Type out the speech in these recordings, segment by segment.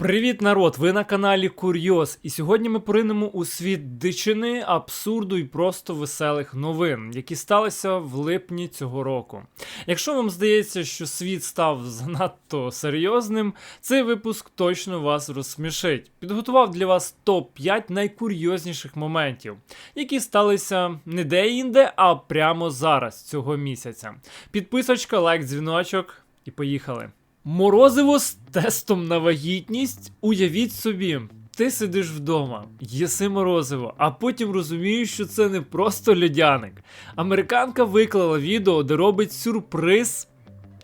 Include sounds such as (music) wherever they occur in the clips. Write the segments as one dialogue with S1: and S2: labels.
S1: Привіт, народ! Ви на каналі Курйоз, і сьогодні ми поринемо у світ дичини, абсурду і просто веселих новин, які сталися в липні цього року. Якщо вам здається, що світ став занадто серйозним, цей випуск точно вас розсмішить. Підготував для вас топ-5 найкурйозніших моментів, які сталися не де-інде, а прямо зараз, цього місяця. Підписочка, лайк, дзвіночок і поїхали. Морозиво з тестом на вагітність. Уявіть собі, ти сидиш вдома, їси морозиво, а потім розумієш, що це не просто льодяник. Американка виклала відео, де робить сюрприз.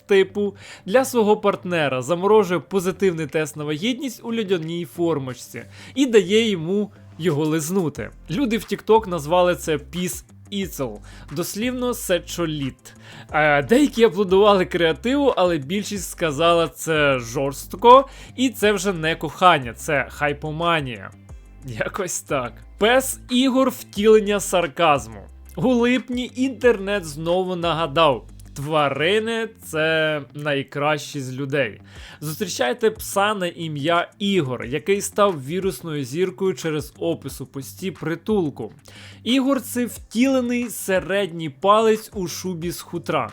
S1: Типу, для свого партнера заморожує позитивний тест на вагітність у льодяній формочці і дає йому його лизнути. Люди в TikTok назвали це піс Іцел, дослівно сечоліт. Е, деякі аплодували креативу, але більшість сказала це жорстко, і це вже не кохання, це хайпоманія. Якось так. Пес ігор втілення сарказму. У липні інтернет знову нагадав. Тварини це найкращі з людей. Зустрічайте пса на ім'я Ігор, який став вірусною зіркою через опис у пості притулку. Ігор це втілений середній палець у шубі з хутра.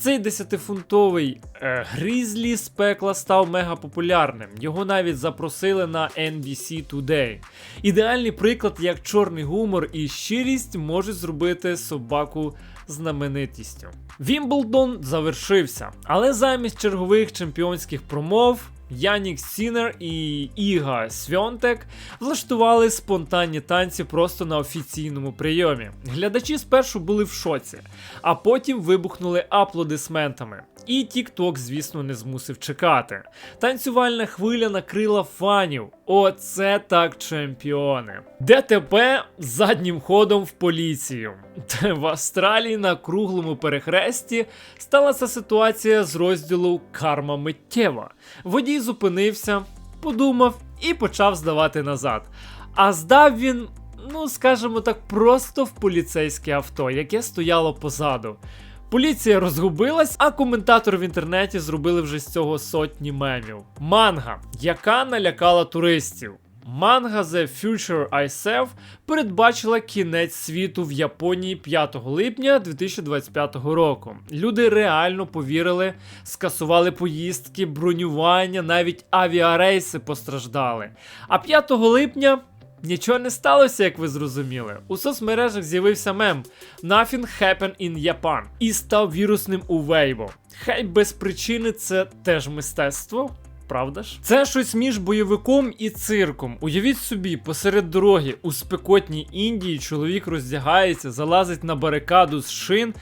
S1: Цей 10-фунтовий е, грізлі з пекла став мега популярним. Його навіть запросили на NBC Today. Ідеальний приклад, як чорний гумор і щирість можуть зробити собаку знаменитістю. Вімблдон завершився, але замість чергових чемпіонських промов. Янік Сінер і Іга Свьонтек влаштували спонтанні танці просто на офіційному прийомі. Глядачі спершу були в шоці, а потім вибухнули аплодисментами. І TikTok, звісно, не змусив чекати. Танцювальна хвиля накрила фанів. Оце так чемпіони. ДТП заднім ходом в поліцію. В Австралії на круглому перехресті сталася ситуація з розділу Карма миттєва. Водій зупинився, подумав і почав здавати назад. А здав він, ну скажімо так, просто в поліцейське авто, яке стояло позаду. Поліція розгубилась, а коментатори в інтернеті зробили вже з цього сотні мемів. Манга, яка налякала туристів. Манга The Future I Serve передбачила кінець світу в Японії 5 липня 2025 року. Люди реально повірили, скасували поїздки, бронювання, навіть авіарейси постраждали. А 5 липня. Нічого не сталося, як ви зрозуміли. У соцмережах з'явився мем Nothing happened in Japan і став вірусним у Weibo. Хай без причини це теж мистецтво. Правда ж? Це щось між бойовиком і цирком. Уявіть собі, посеред дороги у спекотній Індії чоловік роздягається, залазить на барикаду з шин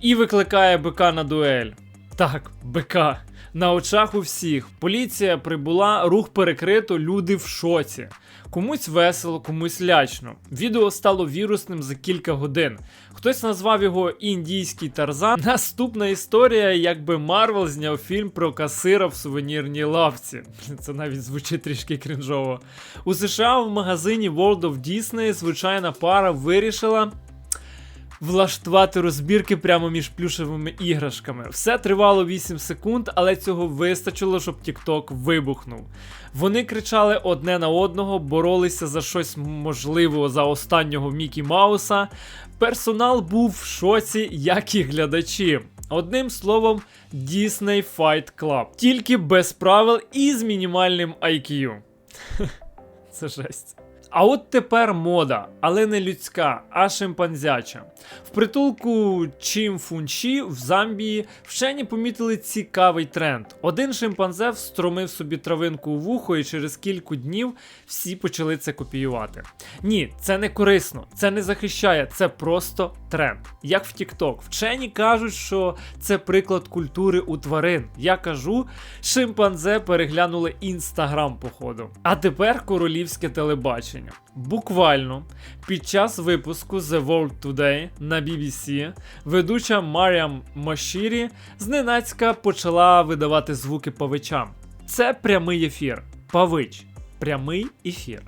S1: і викликає бика на дуель. Так, бика. На очах у всіх. Поліція прибула, рух перекрито, люди в шоці. Комусь весело, комусь лячно. Відео стало вірусним за кілька годин. Хтось назвав його індійський тарзан. Наступна історія, якби Марвел зняв фільм про касира в сувенірній лавці. Це навіть звучить трішки крінжово. У США в магазині World of Disney звичайна пара вирішила влаштувати розбірки прямо між плюшевими іграшками. Все тривало 8 секунд, але цього вистачило, щоб TikTok вибухнув. Вони кричали одне на одного, боролися за щось можливо за останнього Мікі Мауса. Персонал був в шоці, як і глядачі. Одним словом, Disney Fight Club. Тільки без правил і з мінімальним IQ. (laughs) Це жесть. А от тепер мода, але не людська, а шимпанзяча. В притулку Чімфунчі в Замбії вчені помітили цікавий тренд. Один шимпанзе встромив собі травинку у вухо, і через кілька днів всі почали це копіювати. Ні, це не корисно, це не захищає, це просто тренд. Як в TikTok. Вчені кажуть, що це приклад культури у тварин. Я кажу, шимпанзе переглянули інстаграм, походу. А тепер королівське телебачення. Буквально під час випуску The World Today на BBC ведуча Маріам Мошірі зненацька почала видавати звуки павичам. Це прямий ефір. Павич. Прямий ефір.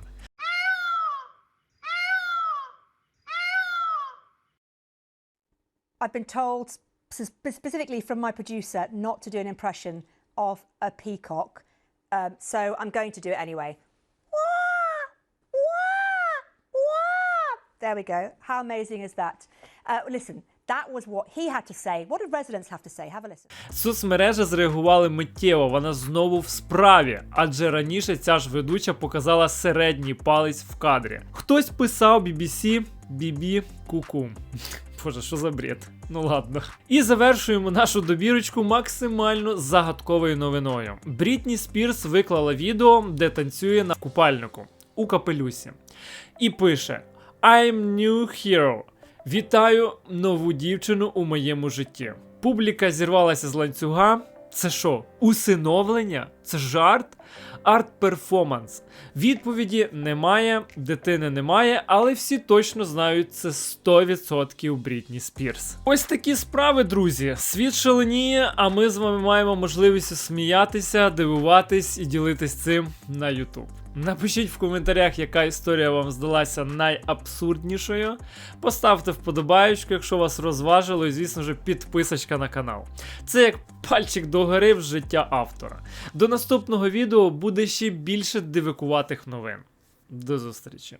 S2: I've been told specifically from my producer not to do an impression of a peacock Um, so I'm going to do it anyway. There we go. How amazing is that? Uh, listen.
S1: Соцмережі зреагували миттєво, вона знову в справі, адже раніше ця ж ведуча показала середній палець в кадрі. Хтось писав BBC, BB, куку. Боже, що за бред? Ну ладно. І завершуємо нашу добірочку максимально загадковою новиною. Брітні Спірс виклала відео, де танцює на купальнику у капелюсі. І пише: I'm new hero. Вітаю нову дівчину у моєму житті. Публіка зірвалася з ланцюга. Це що, усиновлення? Це жарт? Арт-перформанс. Відповіді немає, дитини немає, але всі точно знають це 100% Брітні Спірс. Ось такі справи, друзі. Світ шаленіє, а ми з вами маємо можливість сміятися, дивуватись і ділитись цим на YouTube. Напишіть в коментарях, яка історія вам здалася найабсурднішою. Поставте вподобаючку, якщо вас розважило, і, звісно ж, підписочка на канал. Це як пальчик догори в життя автора. До наступного відео буде ще більше дивикуватих новин. До зустрічі!